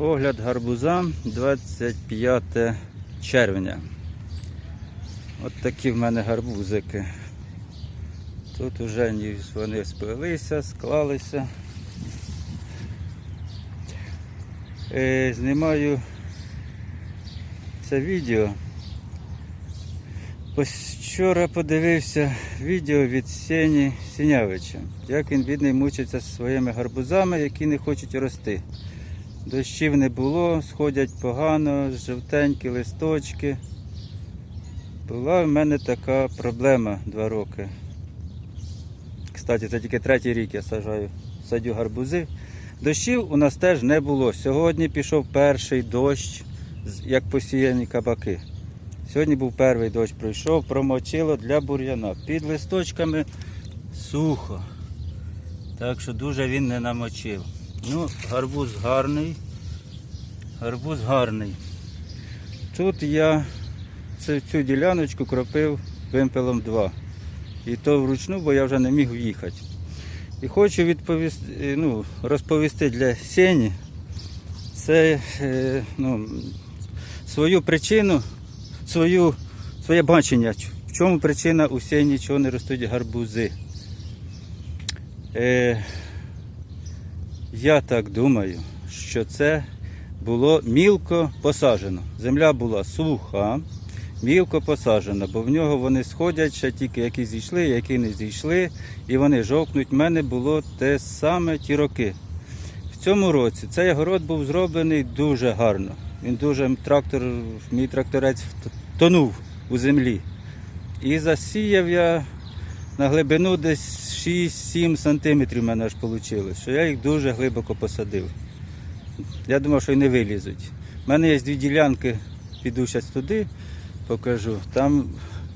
Огляд гарбуза 25 червня. От такі в мене гарбузики. Тут уже вони спилися, склалися. Е, знімаю це відео. Вчора подивився відео від Сені Сінявича, як він бідний мучиться зі своїми гарбузами, які не хочуть рости. Дощів не було, сходять погано, жовтенькі листочки. Була в мене така проблема два роки. Кстати, це тільки третій рік я саджаю, садю гарбузи. Дощів у нас теж не було. Сьогодні пішов перший дощ, як посіяні кабаки. Сьогодні був перший дощ, пройшов, промочило для бур'яна. Під листочками сухо. Так що дуже він не намочив. Ну, гарбуз гарний. Гарбуз гарний. Тут я цю, цю діляночку кропив вимпелом 2. І то вручну, бо я вже не міг в'їхати. І хочу відповісти, ну, розповісти для Сені це е, ну, свою причину, свою, своє бачення, в чому причина у Сені, чого не ростуть гарбузи. Е, я так думаю, що це було мілко посаджено. Земля була суха, мілко посаджена, бо в нього вони сходять ще тільки які зійшли, які не зійшли, і вони жовкнуть. У мене було те саме ті роки. В цьому році цей город був зроблений дуже гарно. Він дуже трактор, мій тракторець тонув у землі. І засіяв я на глибину десь 6-7 сантиметрів в мене аж вийшло, що я їх дуже глибоко посадив. Я думав, що й не вилізуть. У мене є дві ділянки, піду зараз туди, покажу. Там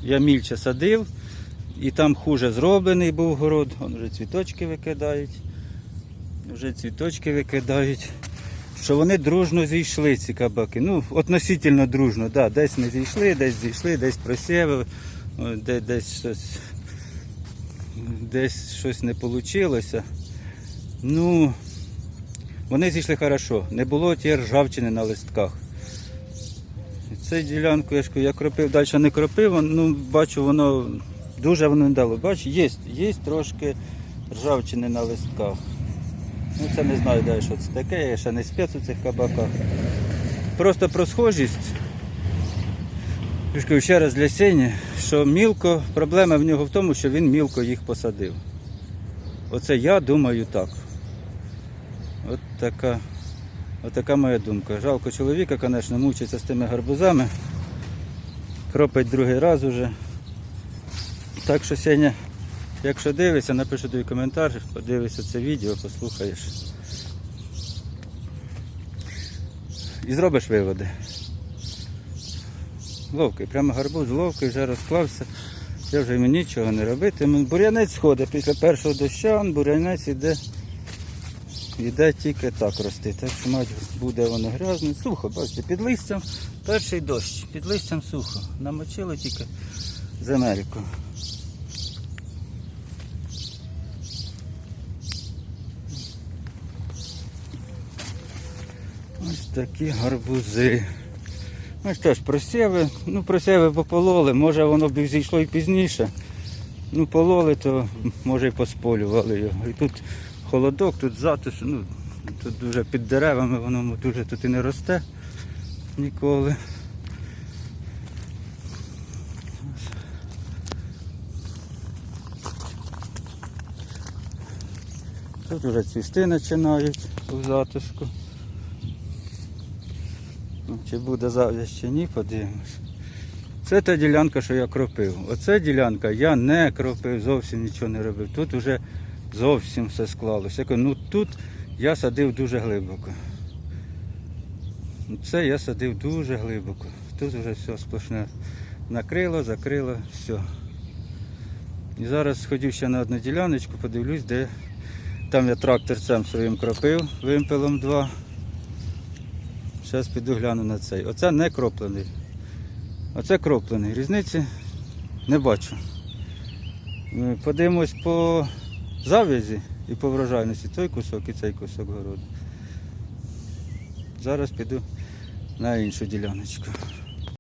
я мільче садив, і там хуже зроблений був город. Вон вже цвіточки викидають. Вже цвіточки викидають. Що вони дружно зійшли, ці кабаки. Ну, относительно дружно, да. десь не зійшли, десь зійшли, десь просіяли, о, де, десь щось десь щось не вийшло. Ну, вони зійшли хорошо. Не було тієї ржавчини на листках. Цю ділянку я я кропив, далі не кропив, ну, бачу, воно дуже воно не дало. Бачу, є, є трошки ржавчини на листках. Ну, це не знаю, де, що це таке, я ще не спец у цих кабаках. Просто про схожість. Я ще раз для Сені, що мілко, проблема в нього в тому, що він мілко їх посадив. Оце я думаю так. От така, от така моя думка. Жалко чоловіка, звісно, мучиться з тими гарбузами. Кропить другий раз уже. Так що Сеня, якщо дивишся, напиши тобі коментар, подивишся це відео, послухаєш. І зробиш виводи. Ловкий, прямо гарбуз ловкий, вже розклався. Я вже йому нічого не робити. Бур'янець сходить після першого доща, бур'янець іде, іде тільки так рости. Так що мать буде воно грязне. Сухо, бачите, під листям перший дощ, під листям сухо. Намочило тільки земельку. Ось такі гарбузи. Ну що ж, просіви, ну просіви попололи, може воно б зійшло і пізніше. Ну пололи, то може і посполювали його. І тут холодок, тут затиш, ну тут дуже під деревами, воно дуже тут і не росте ніколи. Тут вже цвісти починають у затишку. Ну, Чи буде зав'яз чи ні, подивимось. Це та ділянка, що я кропив. Оце ділянка я не кропив, зовсім нічого не робив. Тут вже зовсім все склалося. Я кажу, Ну тут я садив дуже глибоко. Це я садив дуже глибоко. Тут вже все сплошне накрило, закрило, все. І зараз сходив ще на одну діляночку, подивлюсь, де там я тракторцем своїм кропив вимпелом 2. Зараз піду гляну на цей. Оце не кроплений. Оце кроплений. Різниці не бачу. Е, Подивимось по зав'язі і по врожайності той кусок і цей кусок городу. Зараз піду на іншу діляночку.